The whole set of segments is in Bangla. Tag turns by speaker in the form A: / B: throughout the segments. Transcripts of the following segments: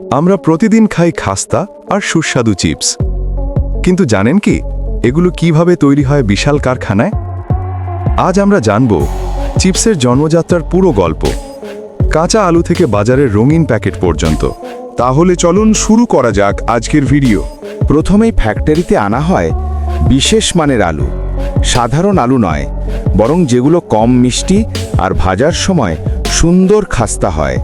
A: আমরা প্রতিদিন খাই খাস্তা আর সুস্বাদু চিপস। কিন্তু জানেন কি, এগুলো কীভাবে তৈরি হয় বিশাল কারখানায়? আজ আমরা জানব চিপসের জন্মযাত্রার পুরো গল্প। কাঁচা আলু থেকে বাজারের রঙিন প্যাকেট পর্যন্ত।
B: তাহলে চলুন শুরু করা যাক আজকের ভিডিও।
C: প্রথমেই ফ্যাক্টরিতে আনা হয় বিশেষ মানের আলু। সাধারণ আলু নয়, বরং যেগুলো কম মিষ্টি আর ভাজার সময় সুন্দর খাস্তা হয়।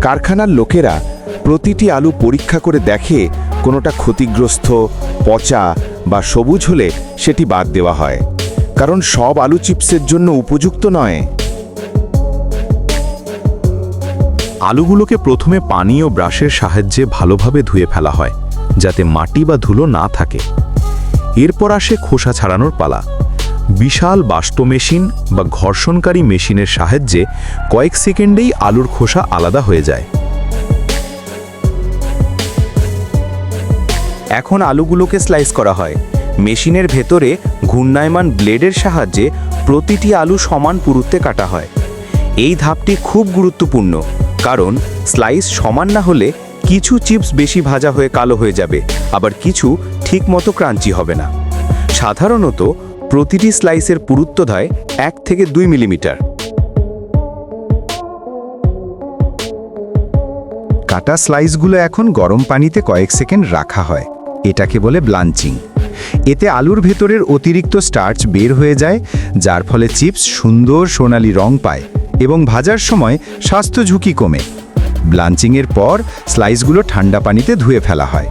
C: কারখানার লোকেরা প্রতিটি আলু পরীক্ষা করে দেখে কোনোটা ক্ষতিগ্রস্ত, পচা বা সবুজ হলে সেটি বাদ দেওয়া হয়। কারণ সব আলু চিপসের জন্য উপযুক্ত নয়।
D: আলুগুলোকে প্রথমে পানি ও ব্রাশের সাহায্যে ভালোভাবে ধুয়ে ফেলা হয়, যাতে মাটি বা ধুলো না থাকে। এরপর আসে খোসা ছাড়ানোর পালা। বিশাল বাষ্ট মেশিন বা ঘর্ষণকারী মেশিনের সাহায্যে কয়েক সেকেন্ডেই আলুর খোসা আলাদা হয়ে যায়।
C: এখন আলুগুলোকে স্লাইস করা হয়। মেশিনের ভেতরে ঘূর্ণায়মান ব্লেডের সাহায্যে প্রতিটি আলু সমান পুরুত্বে কাটা হয়। এই ধাপটি খুব গুরুত্বপূর্ণ, কারণ স্লাইস সমান না হলে কিছু চিপস বেশি ভাজা হয়ে কালো হয়ে যাবে, আবার কিছু ঠিকমতো ক্রাঞ্চি হবে না। সাধারণত প্রতিটি স্লাইসের পুরুত্ব হয় এক থেকে দুই মিলিমিটার।
E: কাটা স্লাইসগুলো এখন গরম পানিতে কয়েক সেকেন্ড রাখা হয়। এটাকে বলে ব্লাঞ্চিং। এতে আলুর ভেতরের অতিরিক্ত স্টার্চ বের হয়ে যায়, যার ফলে চিপস সুন্দর সোনালি রং পায় এবং ভাজার সময় স্বাস্থ্য ঝুঁকি কমে। ব্লাঞ্চিংয়ের পর স্লাইসগুলো ঠান্ডা পানিতে ধুয়ে ফেলা হয়।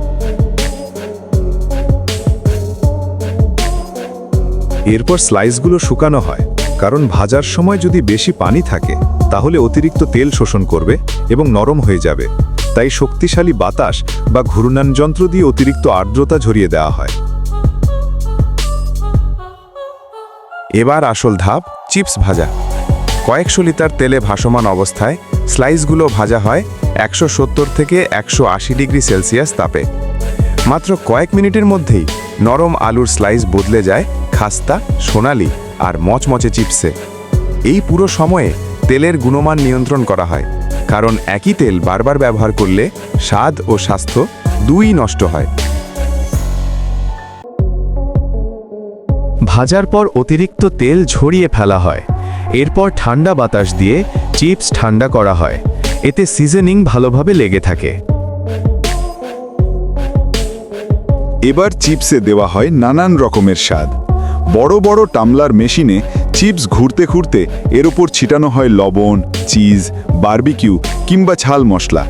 A: এরপর স্লাইসগুলো শুকানো হয়, কারণ ভাজার সময় যদি বেশি পানি থাকে, তাহলে অতিরিক্ত তেল শোষণ করবে এবং নরম হয়ে যাবে। তাই শক্তিশালী বাতাস বা ঘূর্ণান যন্ত্র দিয়ে অতিরিক্ত আর্দ্রতা ঝরিয়ে দেওয়া হয়। এবার আসল ধাপ, চিপস ভাজা। কয়েকশো লিটার তেলে ভাসমান অবস্থায় স্লাইসগুলো ভাজা হয় একশো সত্তর থেকে একশো আশি ডিগ্রি সেলসিয়াস তাপে। মাত্র কয়েক মিনিটের মধ্যেই নরম আলুর স্লাইস বদলে যায় খাস্তা, সোনালি আর মচমচে চিপসে। এই পুরো সময়ে তেলের গুণমান নিয়ন্ত্রণ করা হয়। কারণ একই তেল বারবার ব্যবহার করলে স্বাদ ও স্বাস্থ্য দুই নষ্ট হয়।
D: ভাজার পর অতিরিক্ত তেল ঝরিয়ে ফেলা হয়। এরপর ঠান্ডা বাতাস দিয়ে চিপস ঠান্ডা করা হয়। এতে সিজনিং ভালোভাবে লেগে থাকে।
B: এবার চিপসে দেওয়া হয় নানান রকমের স্বাদ। বড় বড় টামলার মেশিনে চিপস ঘুরতে ঘুরতে এর ওপর ছিটানো হয় লবণ, চিজ, বারবিকিউ কিংবা ঝাল মশলা।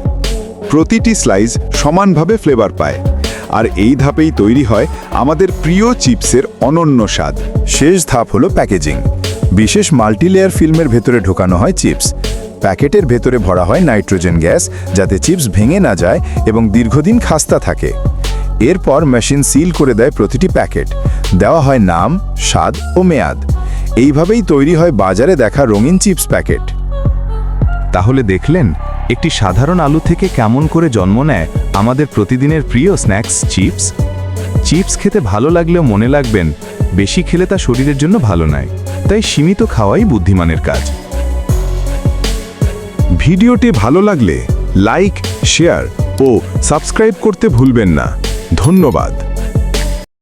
B: প্রতিটি স্লাইস সমানভাবে ফ্লেভার পায়। আর এই ধাপেই তৈরি হয় আমাদের প্রিয় চিপসের অনন্য স্বাদ। শেষ ধাপ হলো প্যাকেজিং। বিশেষ মাল্টিলেয়ার ফিল্মের ভেতরে ঢোকানো হয় চিপস। প্যাকেটের ভেতরে ভরা হয় নাইট্রোজেন গ্যাস যাতে চিপস ভেঙে না যায় এবং দীর্ঘদিন খাস্তা থাকে। এরপর মেশিন সিল করে দেয় প্রতিটি প্যাকেট। দেওয়া হয় নাম, স্বাদ ও মেয়াদ। এইভাবেই তৈরি হয় বাজারে দেখা রঙিন চিপস প্যাকেট।
D: তাহলে দেখলেন, একটি সাধারণ আলু থেকে কেমন করে জন্ম নেয় আমাদের প্রতিদিনের প্রিয় স্ন্যাক্স চিপস? চিপস খেতে ভালো লাগলেও মনে লাগবেন, বেশি খেলে তা শরীরের জন্য ভালো নয়, তাই সীমিত খাওয়াই বুদ্ধিমানের কাজ।
A: ভিডিওটি ভালো লাগলে লাইক, শেয়ার ও সাবস্ক্রাইব করতে ভুলবেন না। ধন্যবাদ।